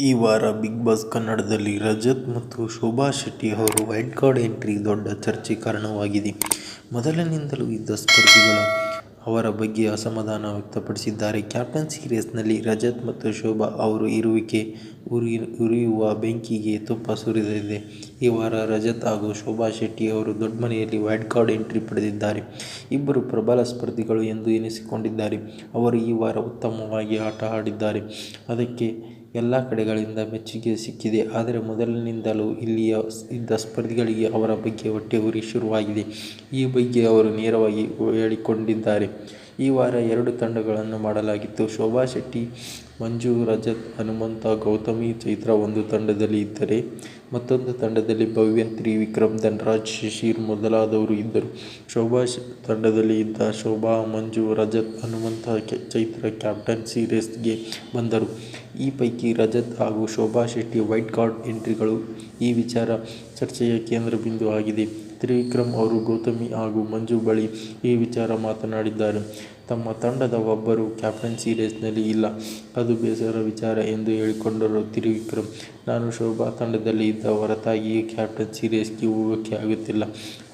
ಈ ವಾರ big boss ಕನ್ನಡದಲ್ಲಿ ರಜತ್ ಮತ್ತು ಶೋಭಾ ಶೆಟ್ಟಿ ಅವರು ವೈಲ್ಡ್ ಕಾರ್ಡ್ ಎಂಟ್ರಿ ದೊಡ್ಡ ಚರ್ಚೆ ಕಾರಣವಾಗಿದೆ. ಮೊದಲಿನಿಂದಲೂ ಇದ್ದ ಸ್ಪರ್ಧಿಗಳು ಅವರ ಬಗ್ಗೆ ಅಸಮಾಧಾನ ವ್ಯಕ್ತಪಡಿಸಿದ್ದಾರೆ. ಕ್ಯಾಪ್ಟನ್ ಸೀರಿಯಸ್ನಲ್ಲಿ ರಜತ್ ಮತ್ತು ಶೋಭಾ ಅವರು ಇರುವಿಕೆ ಉರಿ, ಉರಿಯುವ ಬೆಂಕಿಗೆ ತುಪ್ಪ ಸುರಿದಿದೆ. ಈ ವಾರ ರಜತ್ ಹಾಗೂ ಶೋಭಾ ಶೆಟ್ಟಿ ಅವರು ದೊಡ್ಡ ಮನೆಯಲ್ಲಿ ವೈಲ್ಡ್ ಕಾರ್ಡ್ ಎಂಟ್ರಿ ಪಡೆದಿದ್ದಾರೆ. ಇಬ್ಬರು ಪ್ರಬಲ ಸ್ಪರ್ಧಿಗಳು ಎಂದು ಎನಿಸಿಕೊಂಡಿದ್ದಾರೆ. ಅವರು ಈ ವಾರ ಉತ್ತಮವಾಗಿ ಆಟ ಆಡಿದ್ದಾರೆ. ಅದಕ್ಕೆ ಎಲ್ಲಾ ಕಡೆಗಳಿಂದ ಮೆಚ್ಚುಗೆ ಸಿಕ್ಕಿದೆ. ಆದರೆ ಮೊದಲಿನಿಂದಲೂ ಇಲ್ಲಿಯ ಇದ್ದ ಸ್ಪರ್ಧಿಗಳಿಗೆ ಅವರ ಬಗ್ಗೆ ಹೊಟ್ಟೆುರಿ ಶುರುವಾಗಿದೆ. ಈ ಬಗ್ಗೆ ಅವರು ನೇರವಾಗಿ ಹೇಳಿಕೊಂಡಿದ್ದಾರೆ. ಈ ವಾರ ಎರಡು ತಂಡಗಳನ್ನು ಮಾಡಲಾಗಿತ್ತು. ಶೋಭಾ ಶೆಟ್ಟಿ, ಮಂಜು, ರಜತ್, ಹನುಮಂತ, ಗೌತಮಿ, ಚೈತ್ರ ಒಂದು ತಂಡದಲ್ಲಿ ಇದ್ದರೆ, ಮತ್ತೊಂದು ತಂಡದಲ್ಲಿ ಭವ್ಯ, ತ್ರಿವಿಕ್ರಮ್, ಧನ್ರಾಜ್ ಶಿಶಿರ್ ಮೊದಲಾದವರು ಇದ್ದರು. ಶೋಭಾ ತಂಡದಲ್ಲಿ ಇದ್ದ ಶೋಭಾ, ಮಂಜು, ರಜತ್, ಹನುಮಂತ, ಚೈತ್ರ ಕ್ಯಾಪ್ಟನ್ಸಿ ರೇಸ್ಗೆ ಬಂದರು. ಈ ಪೈಕಿ ರಜತ್ ಹಾಗೂ ಶೋಭಾ ಶೆಟ್ಟಿ ವೈಟ್ ಕಾರ್ಡ್ ಎಂಟ್ರಿಗಳು. ಈ ವಿಚಾರ ಚರ್ಚೆಯ ಕೇಂದ್ರ ಬಿಂದು ಆಗಿದೆ. ತ್ರಿವಿಕ್ರಮ್ ಅವರು ಗೌತಮಿ ಹಾಗೂ ಮಂಜು ಬಳಿ ಈ ವಿಚಾರ ಮಾತನಾಡಿದ್ದಾರೆ. ತಮ್ಮ ತಂಡದ ಒಬ್ಬರು ಕ್ಯಾಪ್ಟನ್ಸಿ ರೇಸ್ನಲ್ಲಿ ಇಲ್ಲ. ಅದು ಬೇಸರ ವಿಚಾರ ಎಂದು ಹೇಳಿಕೊಂಡರು ತ್ರಿವಿಕ್ರಮ್. ನಾನು ಶೋಭಾ ತಂಡದಲ್ಲಿ ಇದ್ದ ಹೊರತಾಗಿಯೇ ಕ್ಯಾಪ್ಟನ್ಸಿ ರೇಸ್ಗೆ ಹೋಗೋಕೆ ಆಗುತ್ತಿಲ್ಲ.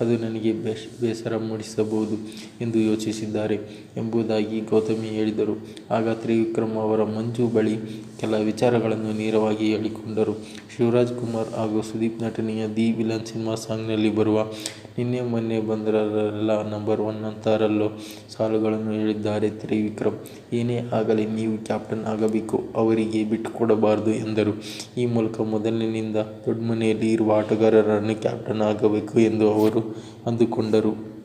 ಅದು ನನಗೆ ಬೇಸರ ಮೂಡಿಸಬಹುದು ಎಂದು ಯೋಚಿಸಿದ್ದಾರೆ ಎಂಬುದಾಗಿ ಗೌತಮಿ ಹೇಳಿದರು. ಆಗ ತ್ರಿವಿಕ್ರಮ್ ಅವರ ಮಂಜು ಬಳಿ ಕೆಲ ವಿಚಾರಗಳನ್ನು ನೇರವಾಗಿ ಹೇಳಿಕೊಂಡರು. ಶಿವರಾಜಕುಮಾರ್ ಹಾಗೂ ಸುದೀಪ್ ನಟನೆಯ ದಿ ವಿಲನ್ ಸಿನಿಮಾ ಸಾಂಗ್ನಲ್ಲಿ ಬರುವ ನಿನ್ನೆ ಮೊನ್ನೆ ಬಂದವರೆಲ್ಲಾ ನಂಬರ್ ಒನ್ ಅಂತಾರಲ್ಲೋ ಸಾಲುಗಳನ್ನು ಹೇಳಿದ್ದಾರೆ ತ್ರಿವಿಕ್ರಮ್. ಏನೇ ಆಗಲಿ ನೀವು ಕ್ಯಾಪ್ಟನ್ ಆಗಬೇಕು, ಅವರಿಗೆ ಬಿಟ್ಟುಕೊಡಬಾರದು ಎಂದರು. ಈ ಮೂಲಕ ಮೊದಲಿನಿಂದ ದೊಡ್ಡ ಮನೆಯಲ್ಲಿ ಇರುವ ಆಟಗಾರರನ್ನು ಕ್ಯಾಪ್ಟನ್ ಆಗಬೇಕು ಎಂದು ಅವರು ಅಂದುಕೊಂಡರು.